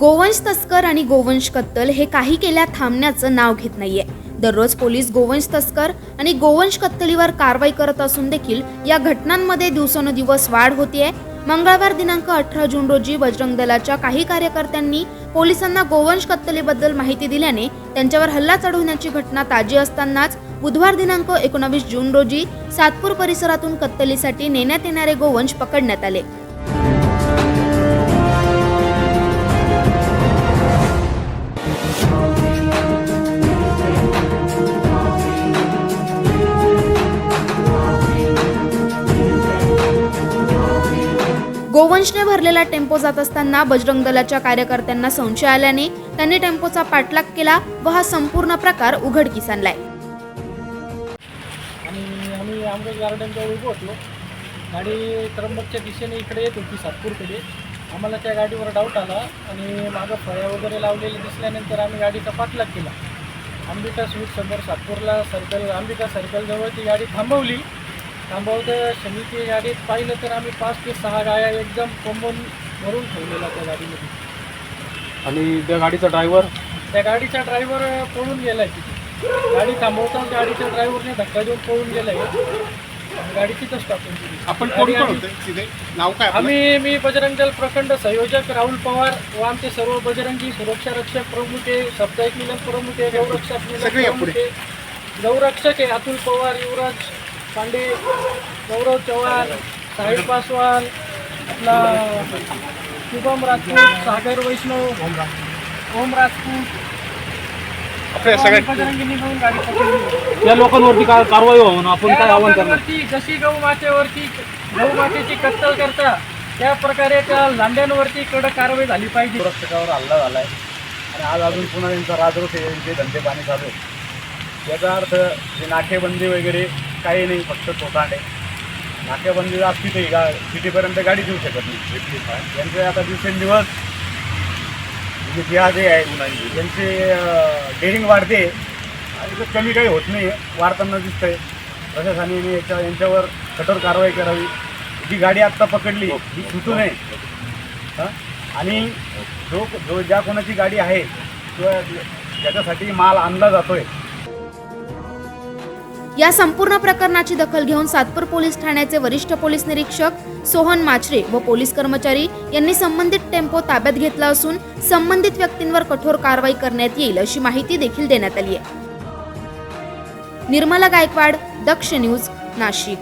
गोवंश तस्कर आणि गोवंश कत्तल हे काही केल्या थांबण्याचं नाव घेत नाहीये. दररोज पोलीस गोवंश तस्कर आणि गोवंश कत्तलीवर कारवाई करत असून देखील या घटनांमध्ये दिवसानुदिवस वाढ होतीये. मंगळवार दिनांक अठरा जून रोजी बजरंग दलाच्या काही कार्यकर्त्यांनी पोलिसांना गोवंश कत्तलीबद्दल माहिती दिल्याने त्यांच्यावर हल्ला चढवण्याची घटना ताजी असतानाच बुधवार दिनांक एकोणावीस जून रोजी सातपूर परिसरातून कत्तलीसाठी नेण्यात येणारे गोवंश पकडण्यात आले. गोवंशने भरलेला टेम्पो जात असताना बजरंग दलाच्या कार्यकर्त्यांना संशय आल्याने त्यांनी टेम्पोचा पाठलाग केला व हा संपूर्ण प्रकार उघडकीस आणलाय. आणि आम्ही आंबेड गार्डनजवळ उभं होतो गाडी त्र्यंबकच्या दिशेने इकडे येत होती सातपूरकडे. आम्हाला त्या गाडीवर डाऊट आला आणि मागं फळ्या वगैरे लावलेले दिसल्यानंतर आम्ही गाडीचा पाठलाग केला. अंबिका स्वीट समोर सातपूरला सर्कल अंबिका सर्कलजवळ ती गाडी थांबवली. थांबवतं. क्षणी गाडीत पाहिलं तर आम्ही पाच ते सहा गाड्या एकदम कोंबून भरून ठेवलेल्या त्या गाडीमध्ये. आणि त्या गाडीचा ड्रायव्हर त्या गाडीचा ड्रायव्हर पळून गेलाय तिथे. गाडी थांबवताना गाडीच्या ड्रायव्हरने धक्का देऊन पळून गेलाय. आणि गाडी तिथंच टाकून दिली. आपण गाडी कोण कोण आम्ही- होते? तिथे नाव काय आपलं? आम्ही मी बजरंग दल प्रखंड संयोजक राहुल पवार व आमचे सर्व बजरंगी सुरक्षा रक्षक प्रमुख आहे साप्ताहिक मिलन प्रमुख आहे गौरक्षक मिलन सगळे या प्रमुख. आहे. गौरक्षक आहे अतुल पवार युवराज पांडे गौरव चव्हाण साहिल पासवान आपला शुभम राजपूत सागर वैष्णव ओम राजपूत. गाडी पकडली. त्या लोकांवरती काय कारवाई व्हावं ना आपण काय आव्हान करणार? लोकांवरती जशी गौ मातेवरती गौ मातेची कत्तल करता त्या प्रकारे त्या लांड्यांवरती कडक कारवाई झाली पाहिजे. सुरक्षकावर हल्ला झाला आहे आणि आज अजून पुन्हा त्यांचा राजरोष आहे यांचे धंदे पाणी चालू आहे याचा अर्थ जे नाकेबंदी वगैरे काही नाही फक्त तोटांडे नाकेबंदी असती तर ही गा सिटीपर्यंत गाडी देऊ शकत नाही. यांचे आता दिवसेंदिवस म्हणजे जिहा आहे मुलांची यांचे डेअरिंग वाढते. आणि ते कमी काही होत नाही वाढताना दिसतंय. प्रशासनाने याच्या यांच्यावर कठोर कारवाई करावी. जी गाडी आत्ता पकडली ही सुटू नये. आणि जो जो ज्या कोणाची गाडी आहे किंवा ज्याच्यासाठी माल आणला जातोय या संपूर्ण प्रकरणाची दखल घेऊन सातपूर पोलीस ठाण्याचे वरिष्ठ पोलीस निरीक्षक सोहन माचरे व पोलीस कर्मचारी यांनी संबंधित टेम्पो ताब्यात घेतला असून संबंधित व्यक्तींवर कठोर कारवाई करण्यात येईल अशी माहिती देखील देण्यात आली आहे. निर्मला गायकवाड दक्ष न्यूज नाशिक.